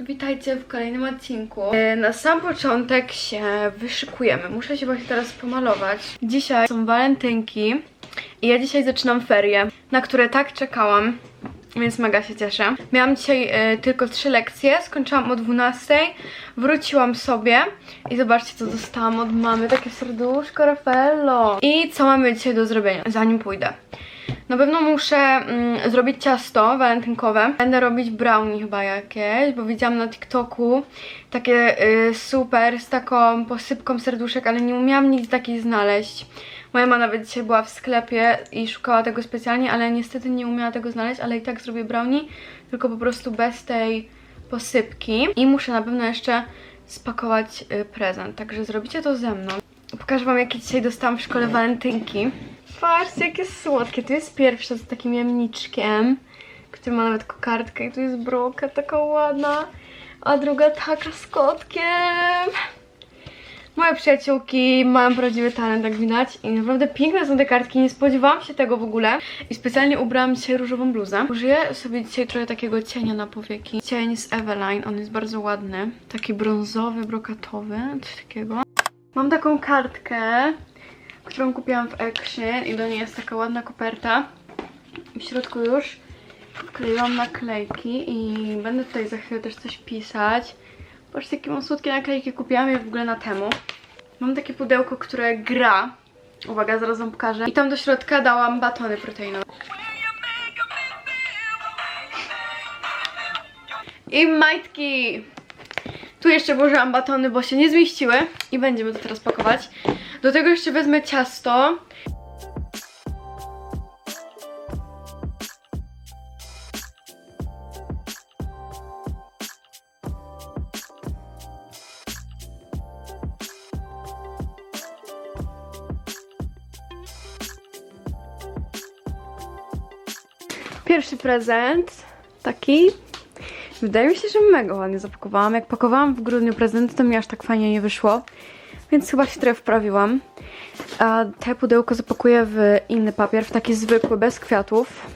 Witajcie w kolejnym odcinku. E, Na sam początek się wyszykujemy. Muszę się właśnie teraz pomalować. Dzisiaj są walentynki i ja dzisiaj zaczynam ferie, na które tak czekałam. Więc mega się cieszę. Miałam dzisiaj e, tylko trzy lekcje, skończyłam o 12, wróciłam sobie i zobaczcie co dostałam od mamy, takie serduszko Raffaello. I co mamy dzisiaj do zrobienia, zanim pójdę. Na pewno muszę mm, zrobić ciasto walentynkowe. Będę robić brownie chyba jakieś, bo widziałam na TikToku takie y, super z taką posypką serduszek, ale nie umiałam nic takiej znaleźć. Moja mama nawet dzisiaj była w sklepie i szukała tego specjalnie, ale niestety nie umiała tego znaleźć, ale i tak zrobię brownie, tylko po prostu bez tej posypki. I muszę na pewno jeszcze spakować y, prezent, także zrobicie to ze mną. Pokażę wam jakie dzisiaj dostałam w szkole walentynki. Patrzcie, jakie słodkie. Tu jest pierwsza z takim jamniczkiem, który ma nawet kokardkę i tu jest broka taka ładna, a druga taka z kotkiem. Moje przyjaciółki mają prawdziwy talent, jak widać. I naprawdę piękne są te kartki, nie spodziewałam się tego w ogóle. I specjalnie ubrałam dzisiaj różową bluzę. Użyję sobie dzisiaj trochę takiego cienia na powieki. Cień z Eveline, on jest bardzo ładny. Taki brązowy, brokatowy, coś takiego. Mam taką kartkę, którą kupiłam w Action i do niej jest taka ładna koperta. W środku już wkleiłam naklejki i będę tutaj za chwilę też coś pisać. Patrzcie, jakie mam słodkie naklejki, kupiłam je w ogóle na temu. Mam takie pudełko, które gra. Uwaga, zaraz wam pokażę. I tam do środka dałam batony proteinowe. I majtki! Tu jeszcze włożyłam batony, bo się nie zmieściły i będziemy to teraz pakować. Do tego jeszcze wezmę ciasto. Pierwszy prezent, taki Wydaje mi się, że mega ładnie zapakowałam. Jak pakowałam w grudniu prezenty, to mi aż tak fajnie nie wyszło. Więc chyba się trochę wprawiłam. A te pudełko zapakuję w inny papier, w taki zwykły, bez kwiatów.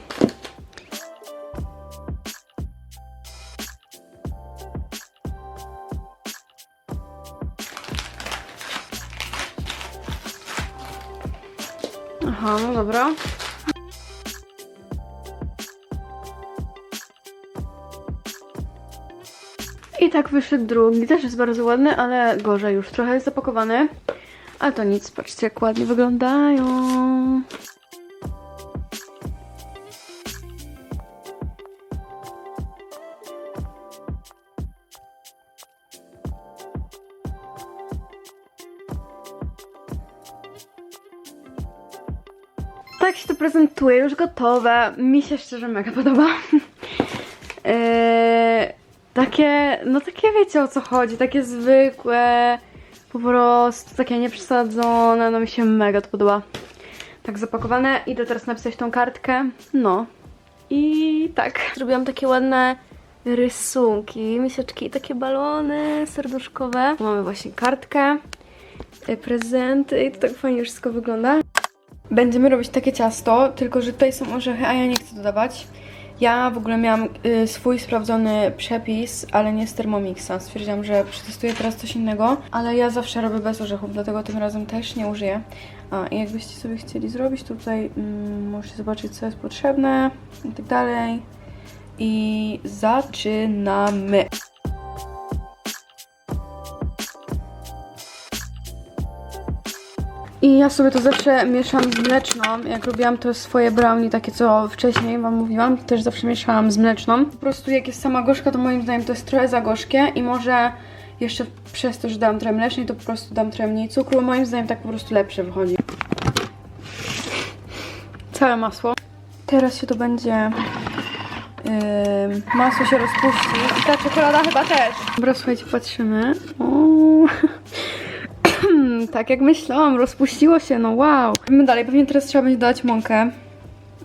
Aha, no dobra. I tak wyszedł drugi, też jest bardzo ładny, ale gorzej już trochę jest zapakowany. Ale to nic, patrzcie jak ładnie wyglądają. Tak się to prezentuje, już gotowe. Mi się szczerze mega podoba. Eee, takie, no takie wiecie o co chodzi, takie zwykłe, po prostu takie nieprzesadzone, no mi się mega to podoba. Tak zapakowane, idę teraz napisać tą kartkę, no. I tak, zrobiłam takie ładne rysunki, miseczki i takie balony serduszkowe. Mamy właśnie kartkę, te prezenty i to tak fajnie wszystko wygląda. Będziemy robić takie ciasto, tylko że tutaj są orzechy, a ja nie chcę dodawać. Ja w ogóle miałam y, swój sprawdzony przepis, ale nie z Thermomixa. Stwierdziłam, że przetestuję teraz coś innego, ale ja zawsze robię bez orzechów, dlatego tym razem też nie użyję. A, jakbyście sobie chcieli zrobić, tutaj mm, możecie zobaczyć, co jest potrzebne i tak dalej. I zaczynamy. I ja sobie to zawsze mieszam z mleczną. Jak robiłam to swoje brownie, takie co wcześniej wam mówiłam, też zawsze mieszałam z mleczną. Po prostu jak jest sama gorzka, to moim zdaniem to jest trochę za gorzkie i może jeszcze przez to, że dam trochę mlecznej, to po prostu dam trochę mniej cukru. Moim zdaniem tak po prostu lepsze wychodzi. Całe masło. Teraz się to będzie... Yy, masło się rozpuści i ta czekolada chyba też. Dobra, słuchajcie, patrzymy. Tak jak myślałam, rozpuściło się, no wow. Idziemy dalej, pewnie teraz trzeba będzie dodać mąkę.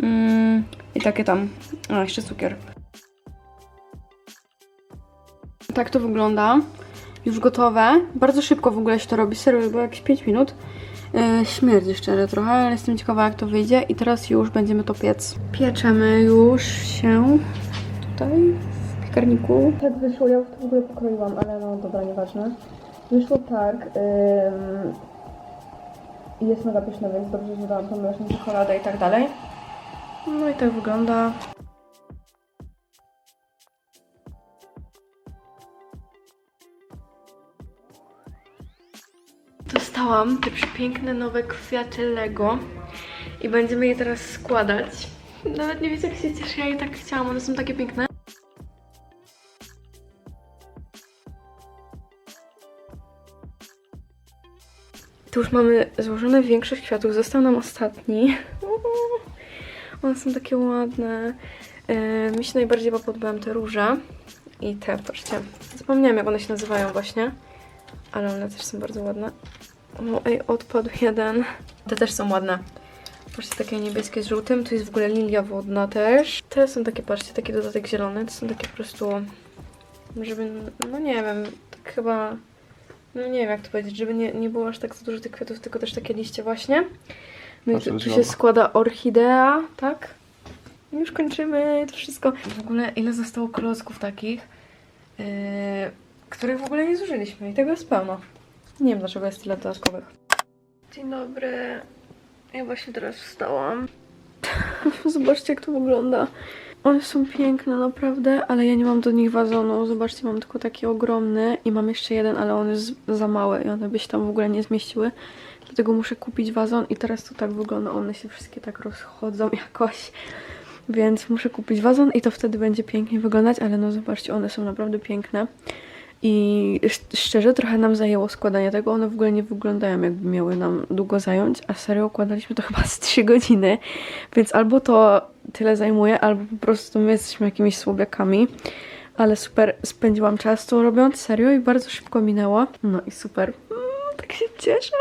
Mm, I takie tam. A, jeszcze cukier. Tak to wygląda. Już gotowe. Bardzo szybko w ogóle się to robi, serio, było jakieś 5 minut. Yy, śmierdzi szczerze trochę, ale jestem ciekawa jak to wyjdzie. I teraz już będziemy to piec. Pieczemy już się tutaj w piekarniku. Tak wyszło, ja już to w ogóle pokroiłam, ale no dobra, nieważne. Wyszło tak. I Jest mega pyszne, więc dobrze, że dałam tą czekoladę i tak dalej. No i tak wygląda. Dostałam te przepiękne nowe kwiaty Lego i będziemy je teraz składać. Nawet nie wiecie jak się cieszę, ja je tak chciałam, one są takie piękne. Tu już mamy złożone większość kwiatów, został nam ostatni. One są takie ładne. Yy, mi się najbardziej chyba podobają te róże. I te, patrzcie. Zapomniałam jak one się nazywają właśnie. Ale one też są bardzo ładne. O, ej, odpadł jeden. Te też są ładne. Patrzcie, takie niebieskie z żółtym. Tu jest w ogóle lilia wodna też. Te są takie, patrzcie, taki dodatek zielony. To są takie po prostu, żeby, no nie wiem, tak chyba, no nie wiem jak to powiedzieć, żeby nie, nie było aż tak za dużo tych kwiatów, tylko też takie liście właśnie. No i tu, tu się składa orchidea, tak? Już kończymy to wszystko. W ogóle ile zostało klocków takich, yy, których w ogóle nie zużyliśmy i tego jest pełno. Nie wiem dlaczego jest tyle dodatkowych. Dzień dobry. Ja właśnie teraz wstałam. Zobaczcie jak to wygląda. One są piękne naprawdę, ale ja nie mam do nich wazonu. Zobaczcie, mam tylko taki ogromny i mam jeszcze jeden, ale on jest za mały i one by się tam w ogóle nie zmieściły. Dlatego muszę kupić wazon i teraz to tak wygląda. One się wszystkie tak rozchodzą jakoś. Więc muszę kupić wazon i to wtedy będzie pięknie wyglądać, ale no zobaczcie, one są naprawdę piękne. I sz- szczerze trochę nam zajęło składanie tego. One w ogóle nie wyglądają jakby miały nam długo zająć, a serio układaliśmy to chyba z 3 godziny. Więc albo to tyle zajmuje, albo po prostu my jesteśmy jakimiś słabiakami. Ale super spędziłam czas to robiąc, serio i bardzo szybko minęło. No i super. Mm, tak się cieszę.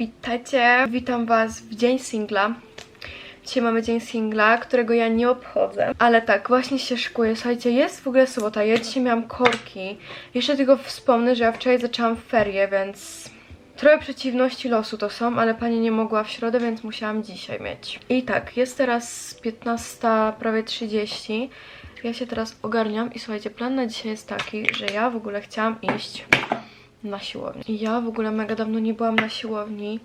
Witajcie, witam Was w dzień singla. Dzisiaj mamy dzień singla, którego ja nie obchodzę. Ale tak, właśnie się szykuję. Słuchajcie, jest w ogóle sobota. Ja dzisiaj miałam korki. Jeszcze tylko wspomnę, że ja wczoraj zaczęłam ferie, więc trochę przeciwności losu to są, ale pani nie mogła w środę, więc musiałam dzisiaj mieć. I tak, jest teraz 15, prawie 30. Ja się teraz ogarniam i słuchajcie, plan na dzisiaj jest taki, że ja w ogóle chciałam iść na siłownię. I ja w ogóle mega dawno nie byłam na siłowni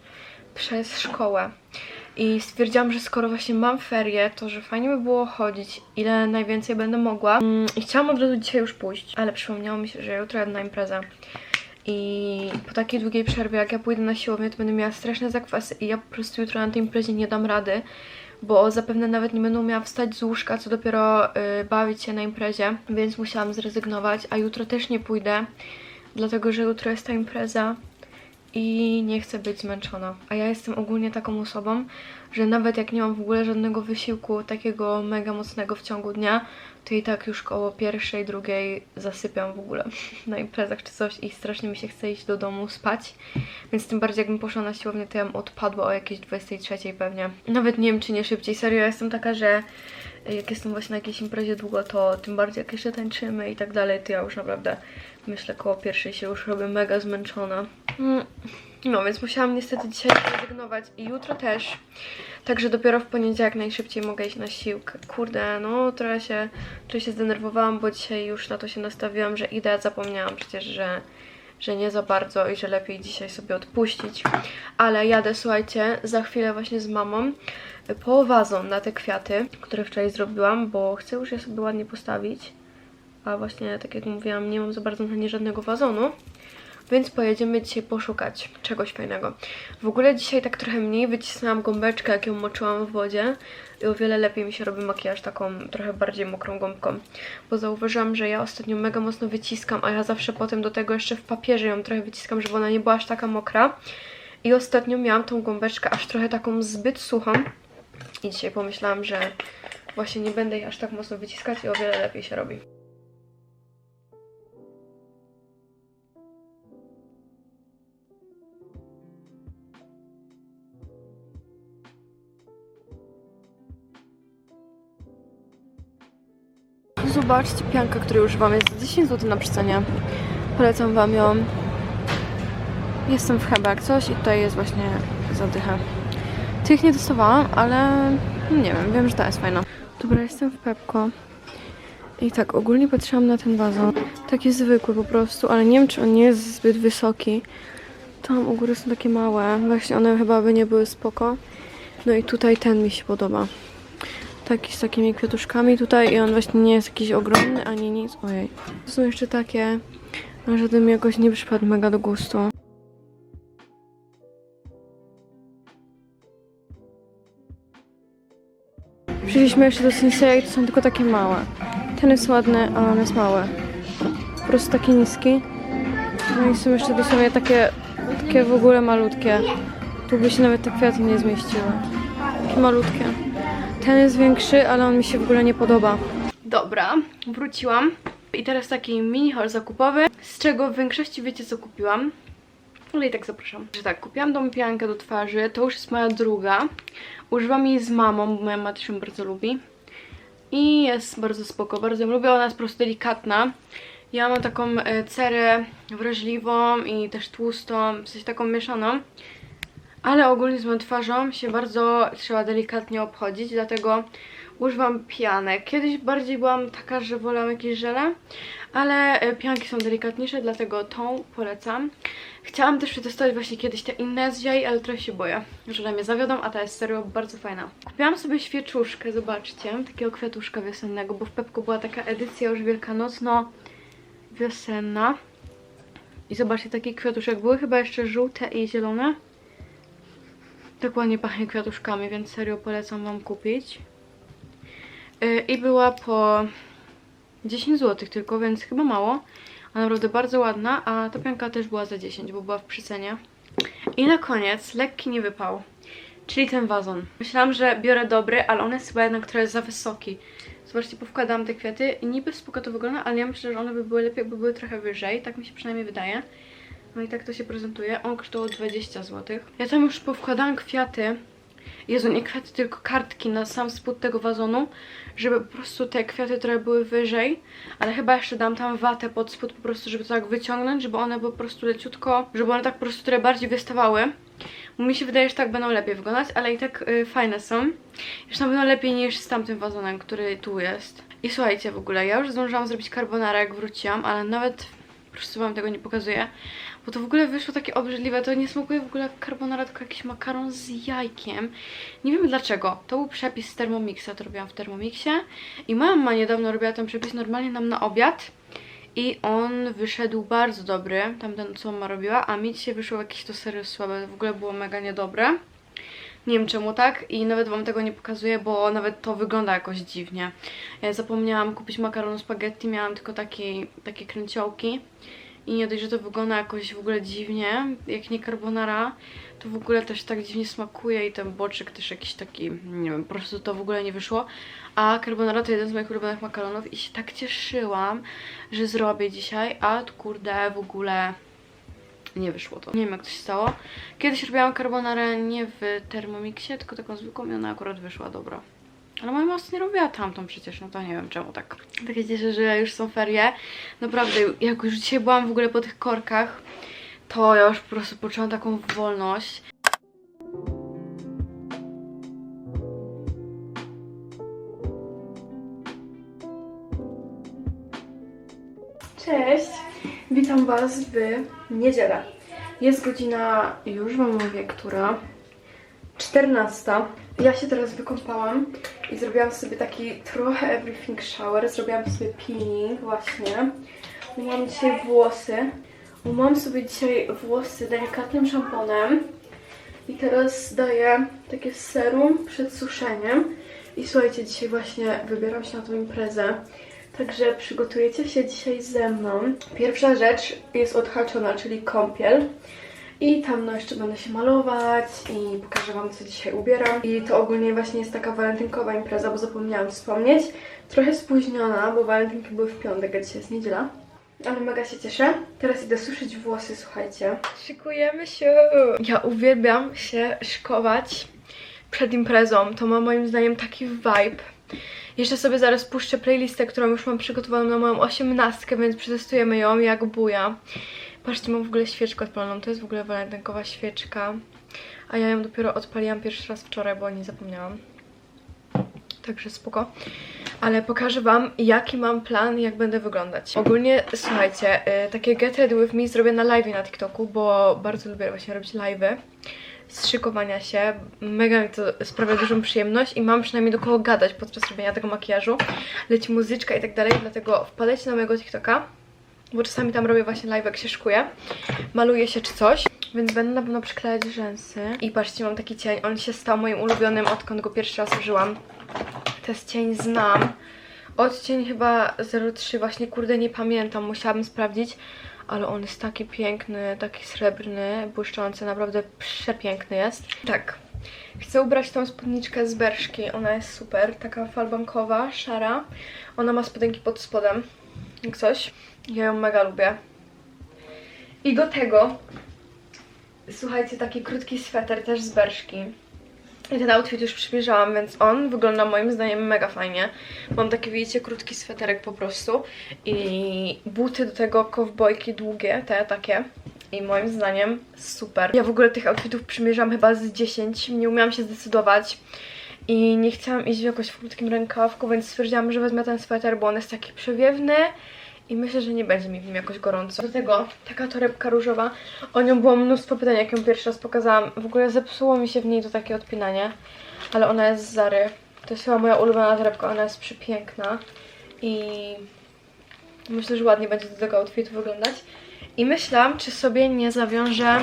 przez szkołę. I stwierdziłam, że skoro właśnie mam ferie, to że fajnie by było chodzić, ile najwięcej będę mogła. Mm, I chciałam od razu dzisiaj już pójść, ale przypomniało mi się, że jutro jadę na imprezę. I po takiej długiej przerwie, jak ja pójdę na siłownię, to będę miała straszne zakwasy i ja po prostu jutro na tej imprezie nie dam rady, bo zapewne nawet nie będę miała wstać z łóżka, co dopiero y, bawić się na imprezie, więc musiałam zrezygnować, a jutro też nie pójdę, dlatego że jutro jest ta impreza i nie chcę być zmęczona. A ja jestem ogólnie taką osobą, że nawet jak nie mam w ogóle żadnego wysiłku takiego mega mocnego w ciągu dnia, to i tak już koło pierwszej, drugiej zasypiam w ogóle na imprezach czy coś i strasznie mi się chce iść do domu spać. Więc tym bardziej jakbym poszła na siłownię, to ja bym odpadła o jakieś 23 pewnie. Nawet nie wiem czy nie szybciej. Serio, ja jestem taka, że jak jestem właśnie na jakiejś imprezie długo, to tym bardziej jak jeszcze tańczymy i tak dalej, to ja już naprawdę myślę koło pierwszej się już robię mega zmęczona. Mm. No, więc musiałam niestety dzisiaj zrezygnować i jutro też. Także dopiero w poniedziałek najszybciej mogę iść na siłkę. Kurde, no trochę się, trochę się zdenerwowałam, bo dzisiaj już na to się nastawiłam, że idę, zapomniałam przecież, że, że nie za bardzo i że lepiej dzisiaj sobie odpuścić. Ale jadę, słuchajcie, za chwilę właśnie z mamą po wazon na te kwiaty, które wczoraj zrobiłam, bo chcę już je sobie ładnie postawić. A właśnie, tak jak mówiłam, nie mam za bardzo na nie żadnego wazonu. Więc pojedziemy dzisiaj poszukać czegoś fajnego. W ogóle dzisiaj tak trochę mniej wycisnęłam gąbeczkę, jak ją moczyłam w wodzie. I o wiele lepiej mi się robi makijaż taką trochę bardziej mokrą gąbką. Bo zauważyłam, że ja ostatnio mega mocno wyciskam, a ja zawsze potem do tego jeszcze w papierze ją trochę wyciskam, żeby ona nie była aż taka mokra. I ostatnio miałam tą gąbeczkę aż trochę taką zbyt suchą. I dzisiaj pomyślałam, że właśnie nie będę jej aż tak mocno wyciskać i o wiele lepiej się robi. Zobaczcie, pianka, której używam jest za 10 zł na przecenie. Polecam Wam ją. Jestem w Hebe jak coś i tutaj jest właśnie zadycha. Tych nie testowałam, ale nie wiem, wiem, że ta jest fajna. Dobra, jestem w Pepko. I tak, ogólnie patrzyłam na ten wazon. Taki zwykły po prostu, ale nie wiem, czy on nie jest zbyt wysoki. Tam u góry są takie małe. Właśnie one chyba by nie były spoko. No i tutaj ten mi się podoba. Taki z takimi kwiatuszkami tutaj i on właśnie nie jest jakiś ogromny ani nic. Ojej. To są jeszcze takie, ale żaden mi jakoś nie przypadł mega do gustu. Przyszliśmy jeszcze do Sensei, to są tylko takie małe. Ten jest ładny, ale on jest mały. Po prostu taki niski. No i są jeszcze dosłownie takie, takie w ogóle malutkie. Tu by się nawet te kwiaty nie zmieściły. Takie malutkie. Ten jest większy, ale on mi się w ogóle nie podoba. Dobra, wróciłam. I teraz taki mini haul zakupowy, z czego w większości wiecie co kupiłam. Ale i tak zapraszam. Że tak, kupiłam tą piankę do twarzy, to już jest moja druga. Używam jej z mamą, bo moja też ją bardzo lubi. I jest bardzo spoko, bardzo ją lubię, ona jest po prostu delikatna. Ja mam taką e, cerę wrażliwą i też tłustą, w sensie taką mieszaną. Ale ogólnie z moją twarzą się bardzo trzeba delikatnie obchodzić, dlatego używam pianek. Kiedyś bardziej byłam taka, że wolałam jakieś żele, ale e, pianki są delikatniejsze, dlatego tą polecam. Chciałam też przetestować właśnie kiedyś te inne z ale trochę się boję, że one mnie zawiodą, a ta jest serio bardzo fajna. Kupiłam sobie świeczuszkę, zobaczcie, takiego kwiatuszka wiosennego, bo w Pepku była taka edycja już wielkanocno-wiosenna. I zobaczcie, taki kwiatuszek. Były chyba jeszcze żółte i zielone. Dokładnie pachnie kwiatuszkami, więc serio polecam Wam kupić. Yy, I była po 10 zł tylko, więc chyba mało. A naprawdę bardzo ładna, a ta pianka też była za 10, bo była w przycenie. I na koniec lekki niewypał, czyli ten wazon. Myślałam, że biorę dobry, ale on jest chyba jednak trochę za wysoki. Zobaczcie, powkładałam te kwiaty i niby spoko to wygląda, ale ja myślę, że one by były lepiej, jakby były trochę wyżej. Tak mi się przynajmniej wydaje. No i tak to się prezentuje. On kosztował 20 zł. Ja tam już powkładałam kwiaty. Jezu, nie kwiaty, tylko kartki na sam spód tego wazonu, żeby po prostu te kwiaty trochę były wyżej, ale chyba jeszcze dam tam watę pod spód po prostu, żeby to tak wyciągnąć, żeby one były po prostu leciutko, żeby one tak po prostu trochę bardziej wystawały. Mi się wydaje, że tak będą lepiej wyglądać, ale i tak y, fajne są. Już na pewno lepiej niż z tamtym wazonem, który tu jest. I słuchajcie w ogóle, ja już zdążyłam zrobić carbonara jak wróciłam, ale nawet prostu wam tego nie pokazuję, bo to w ogóle wyszło takie obrzydliwe, to nie smakuje w ogóle carbonara, tylko jakiś makaron z jajkiem. Nie wiem dlaczego. To był przepis z Thermomixa, to robiłam w Thermomixie i moja mama niedawno robiła ten przepis normalnie nam na obiad i on wyszedł bardzo dobry, tamten co mama robiła, a mi dzisiaj wyszło jakieś to serio słabe, w ogóle było mega niedobre. Nie wiem czemu tak i nawet wam tego nie pokazuję, bo nawet to wygląda jakoś dziwnie. Ja zapomniałam kupić makaronu spaghetti, miałam tylko takie, takie kręciołki. I nie dość, że to wygląda jakoś w ogóle dziwnie, jak nie carbonara, to w ogóle też tak dziwnie smakuje i ten boczek też jakiś taki, nie wiem, po prostu to w ogóle nie wyszło. A carbonara to jeden z moich ulubionych makaronów i się tak cieszyłam, że zrobię dzisiaj, a kurde w ogóle nie wyszło to. Nie wiem jak to się stało. Kiedyś robiłam carbonarę nie w Thermomixie, tylko taką zwykłą i ona akurat wyszła dobra. Ale moja mama nie robiła tamtą przecież, no to nie wiem czemu tak. Tak się cieszę, że już są ferie. Naprawdę, jak już dzisiaj byłam w ogóle po tych korkach, to ja już po prostu poczułam taką wolność. Cześć! Witam Was w niedzielę. Jest godzina, już Wam mówię, która 14. Ja się teraz wykąpałam i zrobiłam sobie taki trochę everything shower. Zrobiłam sobie peeling właśnie. Umyłam dzisiaj włosy. Umyłam sobie dzisiaj włosy delikatnym szamponem. I teraz daję takie serum przed suszeniem. I słuchajcie, dzisiaj właśnie wybieram się na tą imprezę. Także przygotujecie się dzisiaj ze mną. Pierwsza rzecz jest odhaczona, czyli kąpiel. I tam no jeszcze będę się malować i pokażę wam co dzisiaj ubieram. I to ogólnie właśnie jest taka walentynkowa impreza, bo zapomniałam wspomnieć. Trochę spóźniona, bo walentynki były w piątek, a dzisiaj jest niedziela. Ale mega się cieszę. Teraz idę suszyć włosy, słuchajcie. Szykujemy się. Ja uwielbiam się szkować przed imprezą. To ma moim zdaniem taki vibe. Jeszcze sobie zaraz puszczę playlistę, którą już mam przygotowaną na moją osiemnastkę, więc przetestujemy ją jak buja. Patrzcie, mam w ogóle świeczkę odpaloną. To jest w ogóle walentynkowa świeczka. A ja ją dopiero odpaliłam pierwszy raz wczoraj, bo nie zapomniałam. Także spoko. Ale pokażę wam, jaki mam plan, jak będę wyglądać. Ogólnie, słuchajcie, y, takie Get Ready With Me zrobię na live na TikToku, bo bardzo lubię właśnie robić live'y z szykowania się. Mega mi to sprawia dużą przyjemność i mam przynajmniej do kogo gadać podczas robienia tego makijażu. Leci muzyczka i tak dalej, dlatego wpadajcie na mojego TikToka, bo czasami tam robię właśnie live, jak się szykuję. Maluję się czy coś, więc będę na pewno przyklejać rzęsy. I patrzcie, mam taki cień, on się stał moim ulubionym, odkąd go pierwszy raz użyłam. To jest cień znam. Odcień chyba 03, właśnie kurde nie pamiętam, musiałabym sprawdzić. Ale on jest taki piękny, taki srebrny, błyszczący, naprawdę przepiękny jest. Tak, chcę ubrać tą spódniczkę z Berszki, ona jest super, taka falbankowa, szara. Ona ma spodenki pod spodem, jak coś. Ja ją mega lubię. I do tego, słuchajcie, taki krótki sweter też z Berszki. I ten outfit już przymierzałam, więc on wygląda moim zdaniem mega fajnie. Mam taki, widzicie, krótki sweterek po prostu i buty do tego kowbojki długie, te takie. I moim zdaniem super. Ja w ogóle tych outfitów przymierzam chyba z 10, nie umiałam się zdecydować. I nie chciałam iść w jakoś w krótkim rękawku, więc stwierdziłam, że wezmę ten sweter, bo on jest taki przewiewny i myślę, że nie będzie mi w nim jakoś gorąco. Do tego taka torebka różowa. O nią było mnóstwo pytań, jak ją pierwszy raz pokazałam. W ogóle zepsuło mi się w niej to takie odpinanie, ale ona jest z Zary. To jest chyba moja ulubiona torebka, ona jest przepiękna i myślę, że ładnie będzie do tego outfitu wyglądać. I myślałam, czy sobie nie zawiążę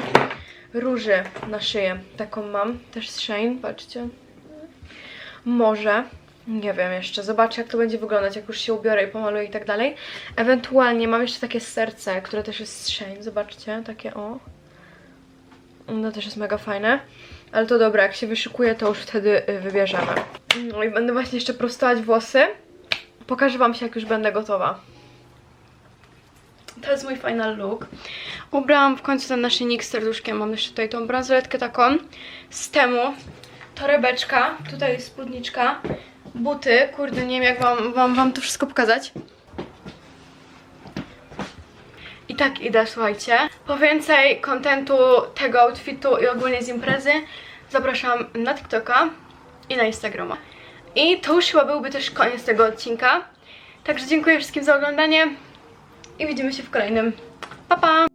róży na szyję. Taką mam, też z Shane, patrzcie. Może. Nie wiem jeszcze. Zobaczę, jak to będzie wyglądać, jak już się ubiorę i pomaluję i tak dalej. Ewentualnie mam jeszcze takie serce, które też jest z. Zobaczcie, takie o. No też jest mega fajne. Ale to dobra, jak się wyszykuje, to już wtedy y, wybierzemy. No i będę właśnie jeszcze prostować włosy. Pokażę wam się, jak już będę gotowa. To jest mój final look. Ubrałam w końcu ten naszyjnik z serduszkiem. Mam jeszcze tutaj tą bransoletkę taką z temu. Torebeczka, tutaj jest spódniczka, buty. Kurde, nie wiem jak wam, wam, wam to wszystko pokazać. I tak idę, słuchajcie. Po więcej kontentu tego outfitu i ogólnie z imprezy zapraszam na TikToka i na Instagrama. I to już chyba byłby też koniec tego odcinka. Także dziękuję wszystkim za oglądanie i widzimy się w kolejnym. Pa, pa!